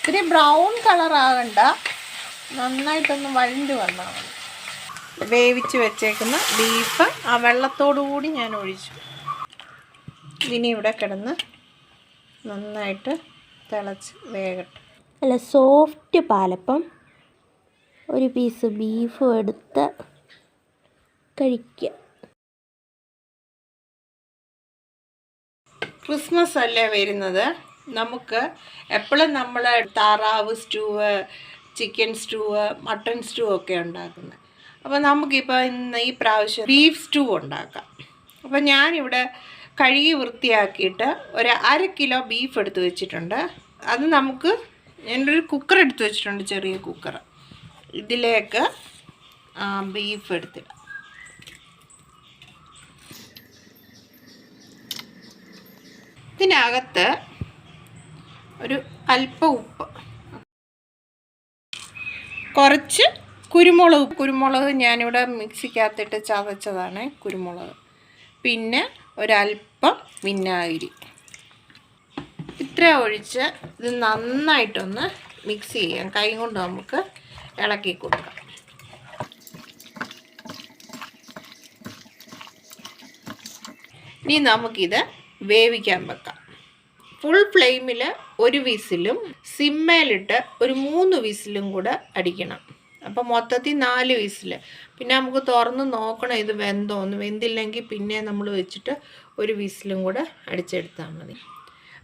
ഇത്തിരി brown colour ആകണ്ട. നന്നായിട്ടൊന്ന് വഴണ്ട് വന്നാൽ മതി. വേവിച്ച് വെച്ചേക്കുന്ന ബീഫ് ആ വെള്ളത്തോടു കൂടി ഞാൻ ഒഴിച്ചു. ഇനി ഇവിടെ കിടന്ന് നന്നായിട്ട് തിളച്ച് വേകട്ടെ. അല്ല സോഫ്റ്റ് പാലപ്പം. ഒരു പീസ് ബീഫ് എടുത്ത് കഴിക്കുക ക്രിസ്മസ് അല്ലേ വരുന്നത്? നമുക്ക് എപ്പോഴും നമ്മൾ താറാവ് stew chicken stew mutton stew ഒക്കെ ഉണ്ടാക്കുന്നത്. അപ്പോൾ നമുക്കിപ്പോൾ ഇന്ന് ഈ പ്രാവശ്യം ബീഫ് സ്റ്റൂ ഉണ്ടാക്കാം. അപ്പോൾ ഞാനിവിടെ കഴുകി വൃത്തിയാക്കിയിട്ട് ഒരു അര കിലോ ബീഫ് എടുത്ത് വെച്ചിട്ടുണ്ട്. അത് നമുക്ക് ഞാനൊരു കുക്കർ എടുത്ത് വെച്ചിട്ടുണ്ട് ചെറിയ കുക്കർ ഇതിലേക്ക് ബീഫ് എടുത്തിടാം. ഇതിനകത്ത് ഒരു അല്പ ഉപ്പ്. കുറച്ച് കുരുമുളക് കുരുമുളക് ഞാനിവിടെ മിക്സിക്കകത്തിട്ട് ചതച്ചതാണ് കുരുമുളക്. പിന്നെ ഒരല്പം വിനാഗിരി. ഇത്ര ഒഴിച്ച് ഇത് നന്നായിട്ടൊന്ന് മിക്സ് ചെയ്യാം. കൈ കൊണ്ട് നമുക്ക് ഇളക്കി കൊടുക്കാം. ഇനി നമുക്കിത് വേവിക്കാൻ വെക്കാം. ഫുൾ ഫ്ലെയിമിൽ ഒരു വിസിലും സിമ്മേലിട്ട് ഒരു മൂന്ന് വിസിലും കൂടെ അടിക്കണം. അപ്പം മൊത്തത്തിൽ നാല് വിസിൽ പിന്നെ നമുക്ക് തുറന്ന് നോക്കണം ഇത് വെന്തോന്ന് വെന്തില്ലെങ്കിൽ പിന്നെ നമ്മൾ വെച്ചിട്ട് ഒരു വിസിലും കൂടെ അടിച്ചെടുത്താൽ മതി.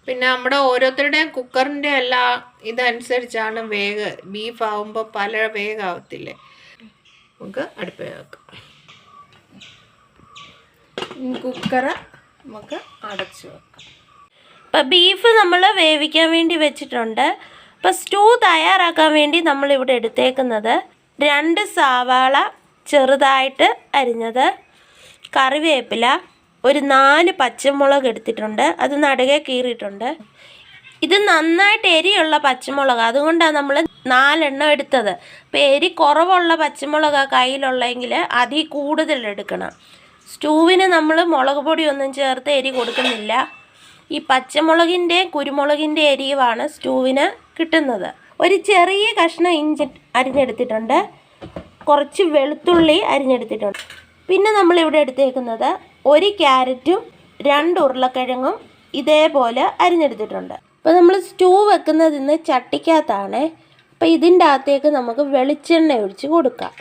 പിന്നെ നമ്മുടെ ഓരോരുത്തരുടെയും കുക്കറിന്റെ എല്ലാ ഇതനുസരിച്ചാണ് വേഗ ബീഫ് ആവുമ്പോൾ പല വേഗാവത്തില്ലേ? നമുക്ക് അടുപ്പ് വെക്കാം. കുക്കറ് നമുക്ക് അടച്ചു വെക്കാം. ഇപ്പം ബീഫ് നമ്മൾ വേവിക്കാൻ വേണ്ടി വെച്ചിട്ടുണ്ട്. അപ്പോൾ സ്റ്റൂ തയ്യാറാക്കാൻ വേണ്ടി നമ്മളിവിടെ എടുത്തേക്കുന്നത് രണ്ട് സവാള ചെറുതായിട്ട് അരിഞ്ഞത് കറിവേപ്പില ഒരു നാല് പച്ചമുളക് എടുത്തിട്ടുണ്ട്. അത് നടുകെ കീറിയിട്ടുണ്ട്. ഇത് നന്നായിട്ട് എരിയുള്ള പച്ചമുളക്. അതുകൊണ്ടാണ് നമ്മൾ നാലെണ്ണം എടുത്തത്. അപ്പോൾ എരി കുറവുള്ള പച്ചമുളക് കയ്യിലുള്ളെങ്കിൽ അതിൽ കൂടുതൽ എടുക്കണം. സ്റ്റൂവിന് നമ്മൾ മുളക് പൊടിയൊന്നും ചേർത്ത് എരി കൊടുക്കുന്നില്ല. ഈ പച്ചമുളകിന്റെ കുരുമുളകിന്റെ എരിവാണ് സ്റ്റൂവിന് കിട്ടുന്നത്. ഒരു ചെറിയ കഷ്ണം ഇഞ്ചി അരിഞ്ഞെടുത്തിട്ടുണ്ട്. കുറച്ച് വെളുത്തുള്ളി അരിഞ്ഞെടുത്തിട്ടുണ്ട്. പിന്നെ നമ്മൾ ഇവിടെ എടുത്തേക്കുന്നത് ഒരു ക്യാരറ്റും രണ്ട് ഉരുളക്കിഴങ്ങും ഇതേപോലെ അരിഞ്ഞെടുത്തിട്ടുണ്ട്. അപ്പോൾ നമ്മൾ സ്റ്റൂ വെക്കുന്നതിന് ചട്ടിക്കകത്താണ്. അപ്പോൾ ഇതിന്റെ അകത്തേക്ക് നമുക്ക് വെളിച്ചെണ്ണ ഒഴിച്ച് കൊടുക്കാം.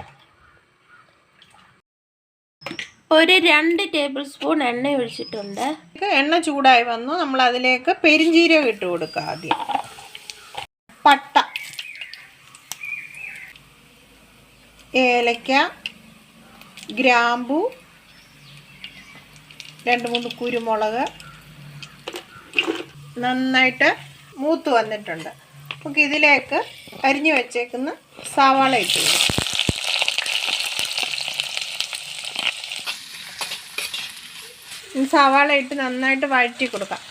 ഒരു രണ്ട് ടേബിൾ സ്പൂൺ എണ്ണ ഒഴിച്ചിട്ടുണ്ട്. എണ്ണ ചൂടായി വന്നു. നമ്മൾ അതിലേക്ക് പെരിഞ്ചീരകം ഇട്ട് കൊടുക്കുക ആദ്യം. പട്ട. ഏലക്ക ഗ്രാമ്പു രണ്ട് മൂന്ന് കുരുമുളക്. നന്നായിട്ട് മൂത്ത് വന്നിട്ടുണ്ട്. നമുക്ക് ഇതിലേക്ക് അരിഞ്ഞു വെച്ചേക്കുന്ന സവാള ഇട്ട് കൊടുക്കാം. സവാള ഇട്ട് നന്നായിട്ട് വഴറ്റി കൊടുക്കാം.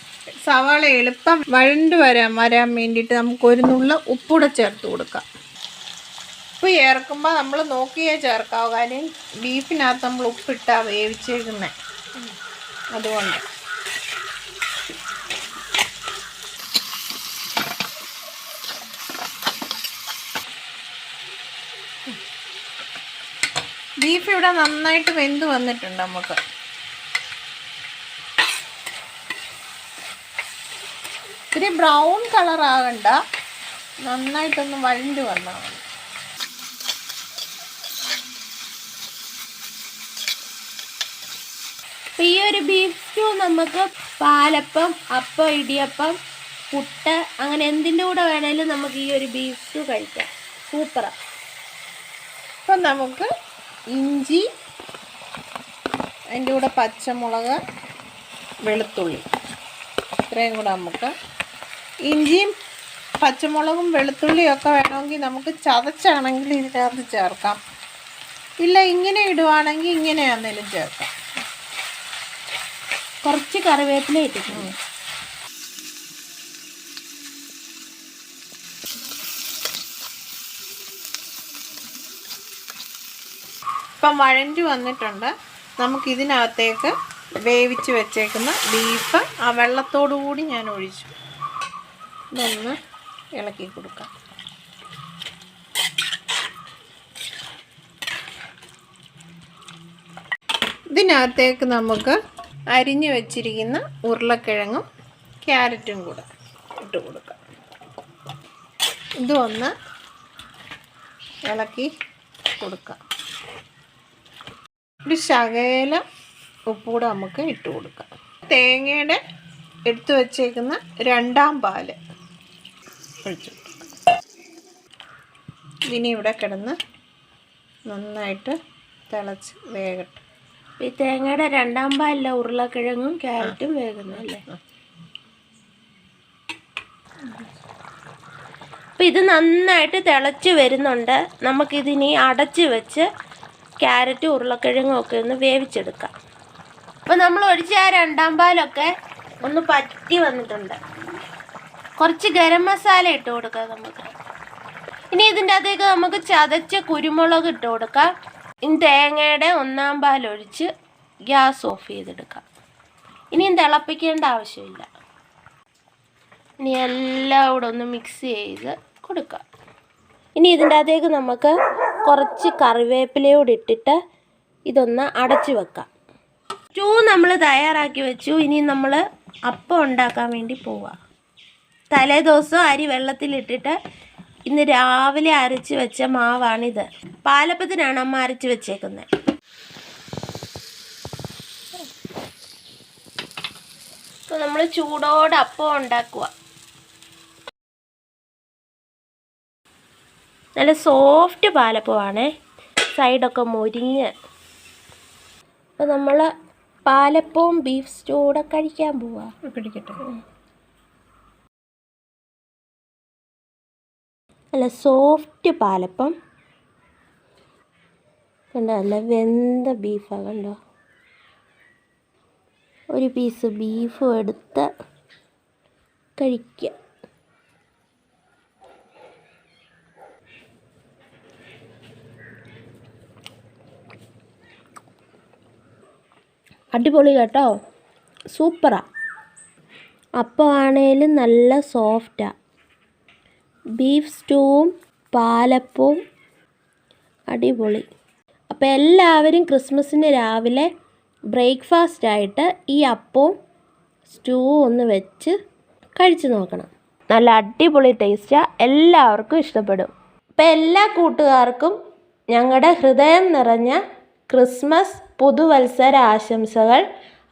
സവാള എളുപ്പം വഴണ്ട് വരാൻ വരാൻ വേണ്ടിയിട്ട് നമുക്ക് ഒരു നുള്ള ഉപ്പൂടെ ചേർത്ത് കൊടുക്കാം. ഉപ്പ് ചേർക്കുമ്പോൾ നമ്മൾ നോക്കിയേ ചേർക്കാവൂ. കാര്യം ബീഫിനകത്ത് നമ്മൾ ഉപ്പിട്ടാ വേവിച്ചേക്കുന്നത് അതുകൊണ്ട്. ബീഫ് ഇവിടെ നന്നായിട്ട് വെന്ത് വന്നിട്ടുണ്ട് നമുക്ക്. ഇത്തിരി ബ്രൗൺ കളർ ആകണ്ട നന്നായിട്ടൊന്ന് വഴണ്ട് വന്നാൽ മതി. ഈ ഒരു ബീഫ് സ്റ്റൂ നമുക്ക് പാലപ്പം അപ്പം ഇടിയപ്പം പുട്ട് അങ്ങനെ എന്തിന്റെ കൂടെ വേണേലും നമുക്ക് ഈ ഒരു ബീഫ് സ്റ്റൂ കഴിക്കാം. സൂപ്പറാണ് അപ്പം നമുക്ക് ഇഞ്ചി അതിന്റെ കൂടെ പച്ചമുളക് വെളുത്തുള്ളി. ഇത്രയും കൂടെ നമുക്ക് ഇഞ്ചിയും പച്ചമുളകും വെളുത്തുള്ളിയും ഒക്കെ വേണമെങ്കിൽ നമുക്ക് ചതച്ചാണെങ്കിൽ ഇതിനകത്ത് ചേർക്കാം. ഇല്ല ഇങ്ങനെ ഇടുവാണെങ്കിൽ ഇങ്ങനെയാണെങ്കിലും ചേർക്കാം. കുറച്ച് കറിവേപ്പില ഇട്ടിട്ടുണ്ട്. ഇപ്പം വഴഞ്ഞു വന്നിട്ടുണ്ട്. നമുക്ക് ഇതിനകത്തേക്ക് വേവിച്ച് വെച്ചേക്കുന്ന ബീഫ് ആ വെള്ളത്തോടു കൂടി ഞാൻ ഒഴിച്ചു. ഇതൊന്ന് ഇളക്കി കൊടുക്കാം. ഇതിനകത്തേക്ക് നമുക്ക് അരിഞ്ഞു വെച്ചിരിക്കുന്ന ഉരുളക്കിഴങ്ങും ക്യാരറ്റും കൂടെ ഇട്ട് കൊടുക്കാം. ഇത് ഒന്ന് ഇളക്കി കൊടുക്കാം. ഒരു ശകല ഉപ്പൂടെ നമുക്ക് ഇട്ട് കൊടുക്കാം. തേങ്ങയുടെ എടുത്തു വച്ചേക്കുന്ന രണ്ടാം പാൽ. ഒഴിച്ചു ഇനി ഇവിടെ കിടന്ന് നന്നായിട്ട് തിളച്ച് വേകട്ടെ. ഈ തേങ്ങയുടെ രണ്ടാം പാലില്ല ഉരുളക്കിഴങ്ങും ക്യാരറ്റും വേകുന്നല്ലേ അപ്പം ഇത് നന്നായിട്ട് തിളച്ച് വരുന്നുണ്ട്. നമുക്കിതിനി അടച്ച് വെച്ച് ക്യാരറ്റും ഉരുളക്കിഴങ്ങും ഒക്കെ ഒന്ന് വേവിച്ചെടുക്കാം. അപ്പം നമ്മൾ ഒഴിച്ച ആ രണ്ടാം പാലൊക്കെ ഒന്ന് പറ്റി വന്നിട്ടുണ്ട്. കുറച്ച് ഗരം മസാല ഇട്ട് കൊടുക്കാം നമുക്ക്. ഇനി ഇതിന്റെ അകത്തേക്ക് നമുക്ക് ചതച്ച കുരുമുളക് ഇട്ട് കൊടുക്കാം. ഇനി തേങ്ങയുടെ ഒന്നാം പാലൊഴിച്ച് ഗ്യാസ് ഓഫ് ചെയ്തെടുക്കാം. ഇനിയും തിളപ്പിക്കേണ്ട ആവശ്യമില്ല. ഇനി എല്ലാം കൂടെ ഒന്ന് മിക്സ് ചെയ്ത് കൊടുക്കാം. ഇനി ഇതിന്റെ അകത്തേക്ക് നമുക്ക് കുറച്ച് കറിവേപ്പിലയോട് ഇട്ടിട്ട് ഇതൊന്ന് അടച്ചു വെക്കാം. സ്റ്റൂ നമ്മൾ തയ്യാറാക്കി വെച്ചു. ഇനി നമ്മൾ അപ്പം ഉണ്ടാക്കാൻ വേണ്ടി പോവാം. തലേ ദിവസം അരി വെള്ളത്തിലിട്ടിട്ട് ഇന്ന് രാവിലെ അരച്ച് വെച്ച മാവാണിത്. പാലപ്പത്തിനാണ് അമ്മ അരച്ച് വെച്ചേക്കുന്നത് അപ്പോൾ നമ്മൾ ചൂടോടെ അപ്പം ഉണ്ടാക്കുക നല്ല സോഫ്റ്റ് പാലപ്പമാണേ. സൈഡൊക്കെ മുരിഞ്ഞ്. അപ്പോൾ നമ്മൾ പാലപ്പവും ബീഫ് സ്റ്റൂടെ കഴിക്കാൻ പോവാ. പിടിക്കട്ടെ നല്ല സോഫ്റ്റ് പാലപ്പം. കണ്ടോ നല്ല വെന്ത ബീഫാണ് കണ്ടോ? ഒരു പീസ് ബീഫ് എടുത്ത് കഴിക്കുക അടിപൊളി കേട്ടോ. സൂപ്പറാ. അപ്പം ആണേലും നല്ല സോഫ്റ്റാണ് ബീഫ് സ്റ്റൂവും പാലപ്പവും. അടിപൊളി. അപ്പോൾ എല്ലാവരും ക്രിസ്മസിന് രാവിലെ ബ്രേക്ക്ഫാസ്റ്റ് ആയിട്ട് ഈ അപ്പവും സ്റ്റൂവും ഒന്ന് വെച്ച് കഴിച്ചു നോക്കണം. നല്ല അടിപൊളി ടേസ്റ്റാണ് എല്ലാവർക്കും ഇഷ്ടപ്പെടും. അപ്പോൾ എല്ലാ കൂട്ടുകാർക്കും ഞങ്ങളുടെ ഹൃദയം നിറഞ്ഞ ക്രിസ്മസ് പുതുവത്സര ആശംസകൾ